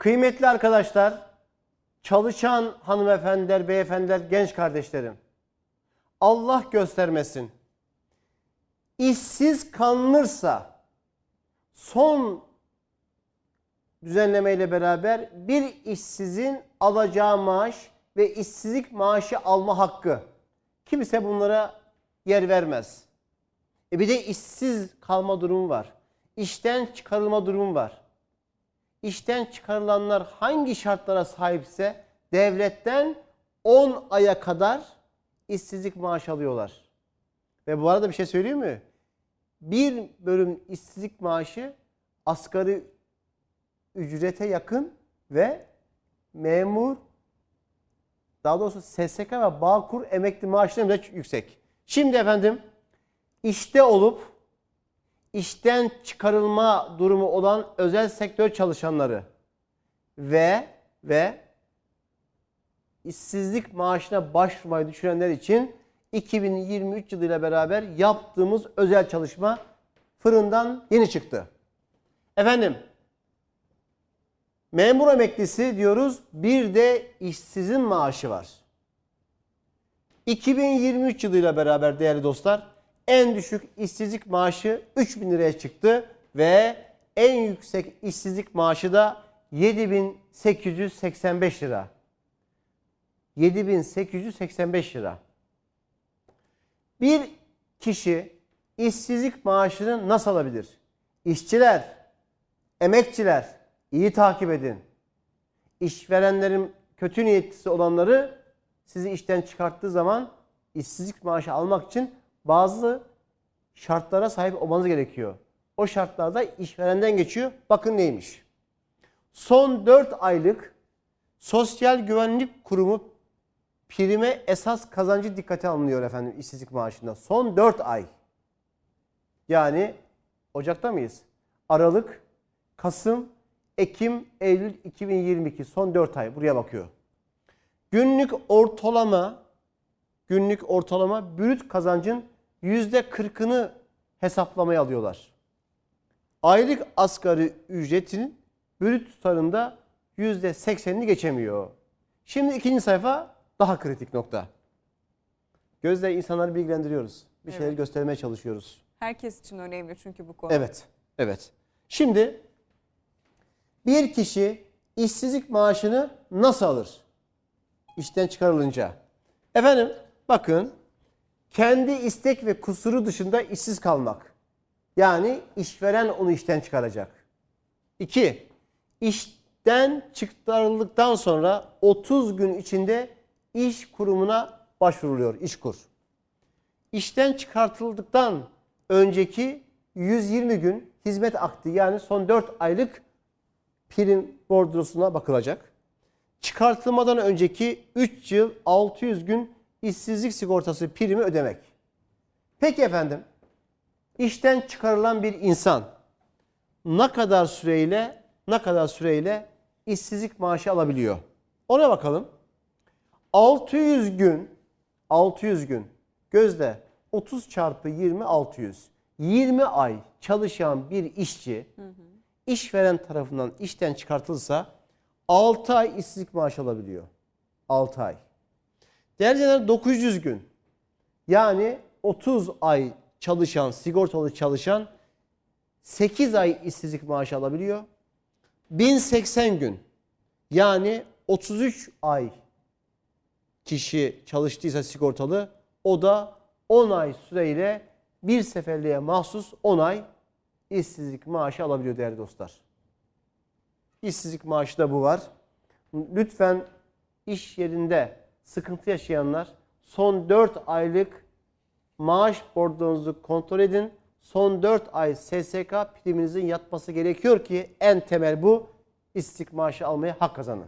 Kıymetli arkadaşlar, çalışan hanımefendiler, beyefendiler, genç kardeşlerim. Allah göstermesin. İşsiz kalınırsa son düzenlemeyle beraber bir işsizin alacağı maaş ve işsizlik maaşı alma hakkı. Kimse bunlara yer vermez. E bir de işsiz kalma durumu var. İşten çıkarılma durumu var. İşten çıkarılanlar hangi şartlara sahipse devletten 10 aya kadar işsizlik maaşı alıyorlar. Ve bu arada bir şey söyleyeyim mi? Bir bölüm işsizlik maaşı asgari ücrete yakın ve memur daha doğrusu SSK ve Bağkur emekli maaşları bile yüksek. Şimdi efendim işte olup işten çıkarılma durumu olan özel sektör çalışanları ve ve işsizlik maaşına başvurmayı düşünenler için 2023 yılıyla beraber yaptığımız özel çalışma fırından yeni çıktı. Efendim memur emeklisi diyoruz bir de işsizin maaşı var. 2023 yılıyla beraber değerli dostlar en düşük işsizlik maaşı 3000 liraya çıktı ve en yüksek işsizlik maaşı da 7885 lira. 7885 lira. Bir kişi işsizlik maaşını nasıl alabilir? İşçiler, emekçiler iyi takip edin. İşverenlerin kötü niyetlisi olanları sizi işten çıkarttığı zaman işsizlik maaşı almak için bazı şartlara sahip olmanız gerekiyor. O şartlarda işverenden geçiyor. Bakın neymiş? Son 4 aylık Sosyal Güvenlik Kurumu prime esas kazancı dikkate alınıyor efendim işsizlik maaşında. Son 4 ay. Yani Ocak'ta mıyız? Aralık, Kasım, Ekim, Eylül 2022 son 4 ay buraya bakıyor. Günlük ortalama günlük ortalama brüt kazancın %40'ını hesaplamaya alıyorlar. Aylık asgari ücretinin brüt tutarında %80'ini geçemiyor. Şimdi ikinci sayfa daha kritik nokta. Gözle insanları bilgilendiriyoruz. Bir şeyler Evet. göstermeye çalışıyoruz. 'Herkes için önemli çünkü bu konu. Evet, evet. Şimdi bir kişi işsizlik maaşını nasıl alır? İşten çıkarılınca. Efendim bakın kendi istek ve kusuru dışında işsiz kalmak. Yani işveren onu işten çıkaracak. İki, işten çıkarıldıktan sonra 30 gün içinde iş kurumuna başvuruluyor, işkur. İşten çıkartıldıktan önceki 120 gün hizmet akdi yani son 4 aylık prim bordrosuna bakılacak. Çıkartılmadan önceki 3 yıl 600 gün işsizlik sigortası primi ödemek. Peki efendim, işten çıkarılan bir insan ne kadar süreyle ne kadar süreyle işsizlik maaşı alabiliyor? Ona bakalım. 600 gün 600 gün gözle 30 çarpı 20 600 20 ay çalışan bir işçi işveren tarafından işten çıkartılırsa 6 ay işsizlik maaşı alabiliyor. 6 ay. Değerli izleyenler, 900 gün yani 30 ay çalışan sigortalı çalışan 8 ay işsizlik maaşı alabiliyor. 1080 gün yani 33 ay kişi çalıştıysa sigortalı o da 10 ay süreyle bir seferliğe mahsus 10 ay işsizlik maaşı alabiliyor değerli dostlar. İşsizlik maaşı da bu var. Lütfen iş yerinde sıkıntı yaşayanlar son 4 aylık maaş bordronuzu kontrol edin. Son 4 ay SSK priminizin yatması gerekiyor ki en temel bu işsizlik maaşı almaya hak kazanın.